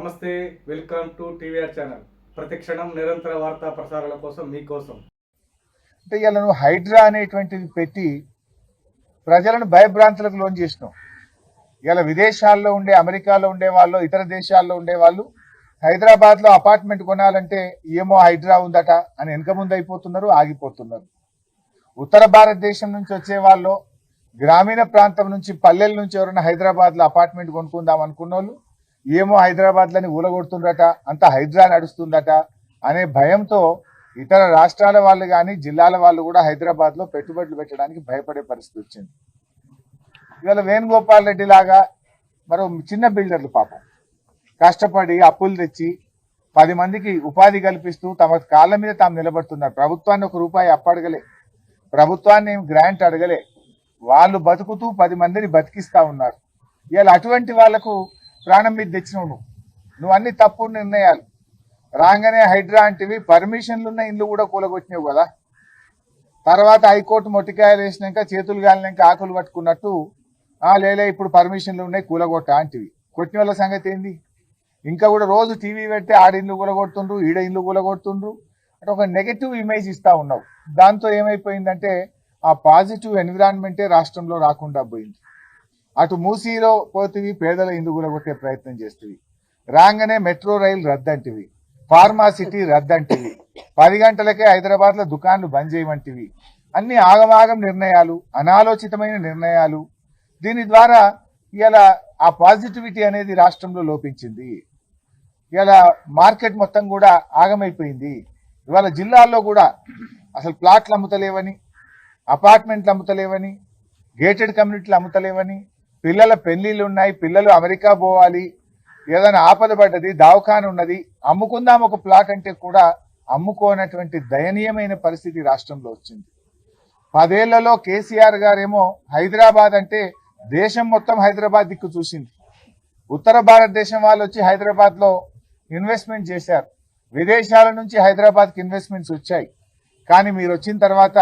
నమస్తే welcome to TVR channel. ప్రతి క్షణం నిరంతర వార్తా ప్రసారాల కోసం మీకోసం. అంటే ఇలా నువ్వు హైడ్రా అనేటువంటిది పెట్టి ప్రజలను భయభ్రాంతులకు లోన్ చేసినావు. ఇలా విదేశాల్లో ఉండే అమెరికాలో ఉండే వాళ్ళు ఇతర దేశాల్లో ఉండే వాళ్ళు హైదరాబాద్లో అపార్ట్మెంట్ కొనాలంటే ఏమో హైడ్రా ఉందట అని వెనక ముందు అయిపోతున్నారు ఆగిపోతున్నారు. ఉత్తర భారతదేశం నుంచి వచ్చే వాళ్ళు గ్రామీణ ప్రాంతం నుంచి పల్లెల నుంచి ఎవరైనా హైదరాబాద్లో అపార్ట్మెంట్ కొనుక్కుందాం అనుకున్న వాళ్ళు ఏమో హైదరాబాద్ లని ఊలగొడుతుందట అంత హైదరా నడుస్తుందట అనే భయంతో ఇతర రాష్ట్రాల వాళ్ళు కానీ జిల్లాల వాళ్ళు కూడా హైదరాబాద్లో పెట్టుబడులు పెట్టడానికి భయపడే పరిస్థితి వచ్చింది. ఇవాళ వేణుగోపాల్ రెడ్డి లాగా మరో చిన్న బిల్డర్లు పాపం. కష్టపడి అప్పులు తెచ్చి పది మందికి ఉపాధి కల్పిస్తూ తమ కాళ్ళ మీద తాము నిలబడుతున్నారు. ప్రభుత్వాన్ని ఒక రూపాయి అప్పడగలే ప్రభుత్వాన్ని ఏం గ్రాంట్ అడగలే. వాళ్ళు బతుకుతూ పది మందిని బతికిస్తా ఉన్నారు. ఇవాళ అటువంటి వాళ్ళకు ప్రాణం మీద తెచ్చినవు నువ్వు. నువ్వు అన్ని తప్పుడు నిర్ణయాలు. రాగానే హైడ్రా అంటివి పర్మిషన్లు ఉన్న ఇల్లు కూడా కూలగొట్టినావు కదా. తర్వాత హైకోర్టు మొట్టికాయలు వేసినాక చేతులు గాలినాక ఆకులు పట్టుకున్నట్టు ఆ లేలే ఇప్పుడు పర్మిషన్లు ఉన్నాయి కూలగొట్ట అంటివి. కొట్టిన వాళ్ళ సంగతి ఏంది? ఇంకా కూడా రోజు టీవీ పెడితే ఆడిండ్లు ఇల్లు కూలగొడుతుండ్రు ఈడ ఇల్లు కూలగొడుతుండ్రు అంటే ఒక నెగటివ్ ఇమేజ్ ఇస్తూ ఉన్నావు. దాంతో ఏమైపోయిందంటే ఆ పాజిటివ్ ఎన్విరాన్మెంటే రాష్ట్రంలో రాకుండా పోయింది. అటు మూసీలో పోతివి పేదల ఇందు కూలగొట్టే ప్రయత్నం చేస్తుంది రాగానే మెట్రో రైలు రద్దంటివి. ఫార్మాసిటీ రద్దంటివి. పది గంటలకే హైదరాబాద్లో దుకాన్లు బంద్ చేయమంటివి. అన్ని ఆగమాగం నిర్ణయాలు అనాలోచితమైన నిర్ణయాలు. దీని ద్వారా ఇలా ఆ పాజిటివిటీ అనేది రాష్ట్రంలో లోపించింది. ఇలా మార్కెట్ మొత్తం కూడా ఆగమైపోయింది. ఇవాళ జిల్లాల్లో కూడా అసలు ప్లాట్లు అమ్ముతలేవని అపార్ట్మెంట్లు అమ్ముతలేవని గేటెడ్ కమ్యూనిటీలు అమ్ముతలేవని పిల్లల పెళ్ళిళ్ళు ఉన్నాయి పిల్లలు అమెరికా పోవాలి ఏదైనా ఆపద పడ్డది దావఖాన్ ఉన్నది అమ్ముకుందాం ఒక ప్లాట్ అంటే కూడా అమ్ముకోనటువంటి దయనీయమైన పరిస్థితి రాష్ట్రంలో వచ్చింది. పదేళ్ళలో కేసీఆర్ గారేమో హైదరాబాద్ అంటే దేశం మొత్తం హైదరాబాద్ దిక్కు చూసింది. ఉత్తర భారతదేశం వాళ్ళు వచ్చి హైదరాబాద్లో ఇన్వెస్ట్మెంట్ చేశారు. విదేశాల నుంచి హైదరాబాద్కి ఇన్వెస్ట్మెంట్స్ వచ్చాయి. కానీ మీరు వచ్చిన తర్వాత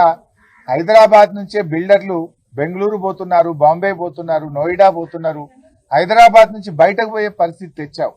హైదరాబాద్ నుంచే బిల్డర్లు బెంగళూరు పోతున్నారు బాంబే పోతున్నారు నోయిడా పోతున్నారు హైదరాబాద్ నుంచి బయటకు పోయే పరిస్థితి తెచ్చావు.